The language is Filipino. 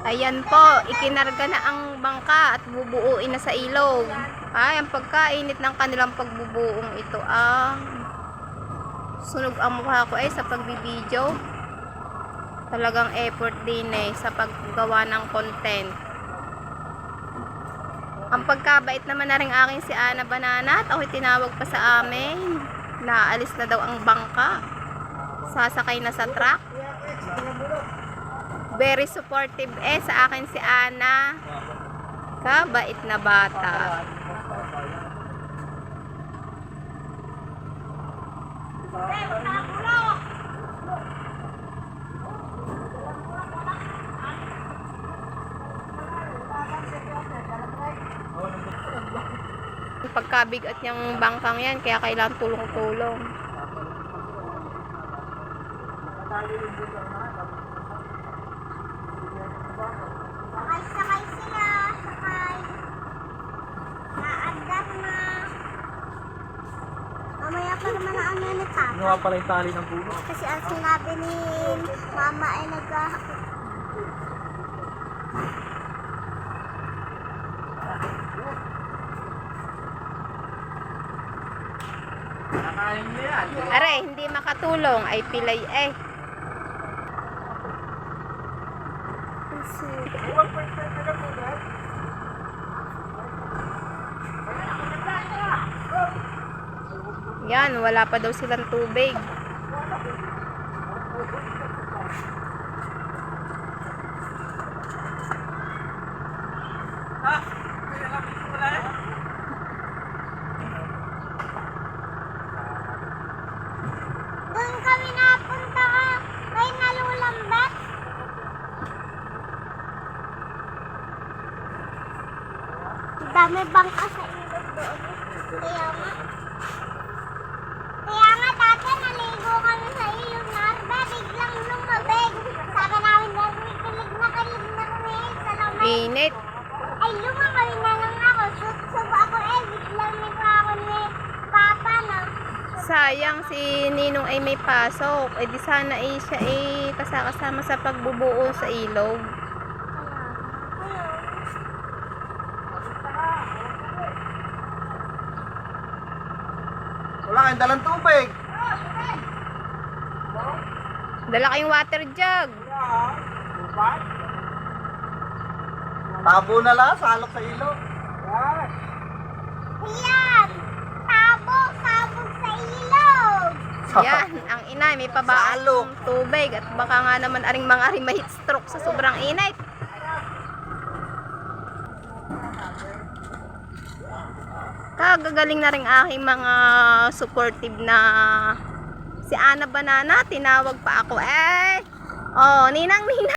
Ayan po, ikinarga na ang bangka at bubuuin na sa ilog. Ay, ang pagkainit ng kanilang pagbubuong ito ah. Sunog ang mukha ko eh sa pagbibideo. Talagang effort din eh sa paggawa ng content. Ang pagkabait naman na rin aking si Ana Banana at ako'y tinawag pa sa amin. Naalis na daw ang bangka. Sasakay na sa truck. Very supportive eh sa akin si Ana. Kabait na bata. Pagkabigat niyang bangkang yan, kaya kailangan tulong-tulong. Sakay, sakay sila. Sakay. Naandar na. Mamaya pa naman ang ano ni Papa. Ano nga pala yung tali ng puno? Kasi ang sinabi ni Mama ay nag. Are, hindi makatulong, ay pilay eh. Yan, wala pa daw silang tubig. Doon kami napunta kay nalulambat. Ang Dami bangka sa ilog doon. Kaya nga. Kaya nga dati naligo kami sa ilog Narbe. Biglang lumabig. Sabi namin na kilig na kilig na kami sa lamay. Init. Ay lumakay na lang ako. Sub-sub ako eh. Biglang pa ako ni Papa no. Sayang si Ninong ay may pasok. Eh di sana eh siya eh kasakasama sa pagbubuo sa ilog. Wala kayong dalang tubig. Dala kayong water jug. Tabo na lang, salok sa ilog. Yan! Sabog! Sabog sa ilog! Yan, ang inay may pabaang Salok. tubig at baka nga naman aring mga ari may heat stroke sa sobrang init. Kagagaling na rin aking mga supportive na si Ana Banana, tinawag pa ako eh. Oh, ninang ninang.